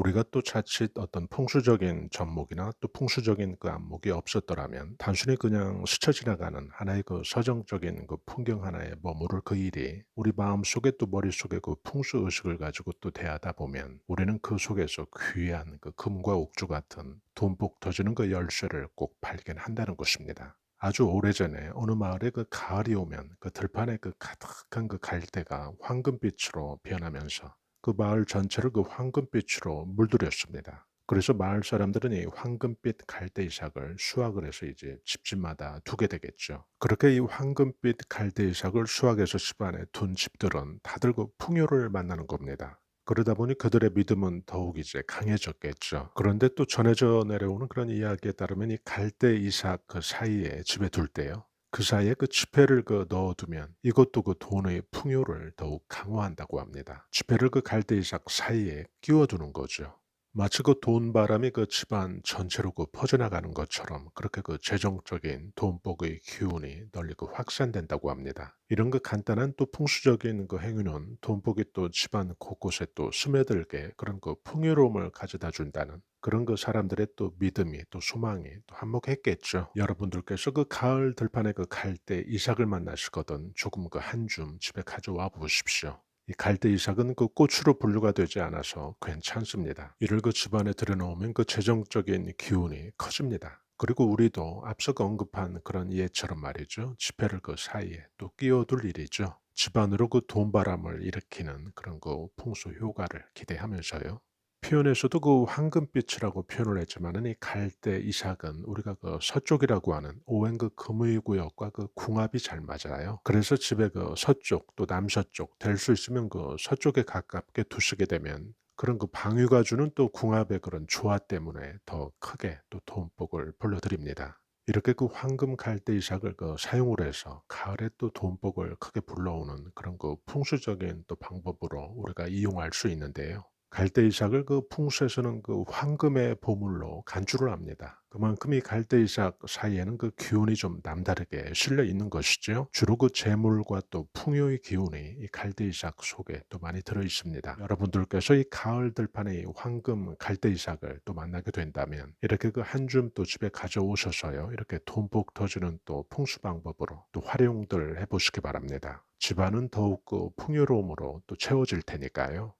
우리가 또 자칫 어떤 풍수적인 접목이나 또 풍수적인 그 안목이 없었더라면 단순히 그냥 스쳐 지나가는 하나의 그 서정적인 그 풍경 하나에 머무를 그 일이 우리 마음 속에 또 머릿속에 그 풍수 의식을 가지고 또 대하다 보면 우리는 그 속에서 귀한 그 금과 옥주 같은 돈복 터지는 그 열쇠를 꼭 발견한다는 것입니다. 아주 오래전에 어느 마을에 그 가을이 오면 그 들판에 그 가득한 그 갈대가 황금빛으로 변하면서 그 마을 전체를 그 황금빛으로 물들였습니다. 그래서 마을 사람들은 이 황금빛 갈대 이삭을 수확을 해서 이제 집집마다 두게 되겠죠. 그렇게 이 황금빛 갈대 이삭을 수확해서 집안에 둔 집들은 다들 그 풍요를 만나는 겁니다. 그러다 보니 그들의 믿음은 더욱 이제 강해졌겠죠. 그런데 또 전해져 내려오는 그런 이야기에 따르면 이 갈대 이삭 그 사이에 집에 둘 때요. 그 사이에 그 지폐를 그 넣어두면 이것도 그 돈의 풍요를 더욱 강화한다고 합니다. 지폐를 그 갈대 이삭 사이에 끼워두는 거죠. 마치 그 돈 바람이 그 집안 전체로 그 퍼져나가는 것처럼 그렇게 그 재정적인 돈복의 기운이 널리 그 확산된다고 합니다. 이런 그 간단한 또 풍수적인 그 행위는 돈복이 또 집안 곳곳에 또 스며들게 그런 그 풍요로움을 가져다 준다는 그런 그 사람들의 또 믿음이 또 소망이 또 한몫했겠죠. 여러분들께서 그 가을 들판에 그 갈 때 이삭을 만나시거든 조금 그 한 줌 집에 가져와 보십시오. 이 갈대 이삭은 그 꽃으로 분류가 되지 않아서 괜찮습니다. 이를 그 집안에 들여놓으면 그 재정적인 기운이 커집니다. 그리고 우리도 앞서 그 언급한 그런 예처럼 말이죠. 지폐를 그 사이에 또 끼워둘 일이죠. 집안으로 그 돈바람을 일으키는 그런 그 풍수 효과를 기대하면서요. 표현에서도 그 황금빛이라고 표현을 했지만은 이 갈대 이삭은 우리가 그 서쪽이라고 하는 오행 그 금의 구역과 그 궁합이 잘 맞아요. 그래서 집에 그 서쪽 또 남서쪽 될 수 있으면 그 서쪽에 가깝게 두시게 되면 그런 그 방위가 주는 또 궁합의 그런 조화 때문에 더 크게 또 돈복을 불러드립니다. 이렇게 그 황금 갈대 이삭을 그 사용을 해서 가을에 또 돈복을 크게 불러오는 그런 그 풍수적인 또 방법으로 우리가 이용할 수 있는데요. 갈대 이삭을 그 풍수에서는 그 황금의 보물로 간주를 합니다. 그만큼 이 갈대 이삭 사이에는 그 기운이 좀 남다르게 실려 있는 것이죠. 주로 그 재물과 또 풍요의 기운이 이 갈대 이삭 속에 또 많이 들어 있습니다. 여러분들께서 이 가을 들판에 이 황금 갈대 이삭을 또 만나게 된다면 이렇게 그 한 줌 또 집에 가져오셔서요. 이렇게 돈복 터주는 또 풍수 방법으로 또 활용들 해보시기 바랍니다. 집안은 더욱 그 풍요로움으로 또 채워질 테니까요.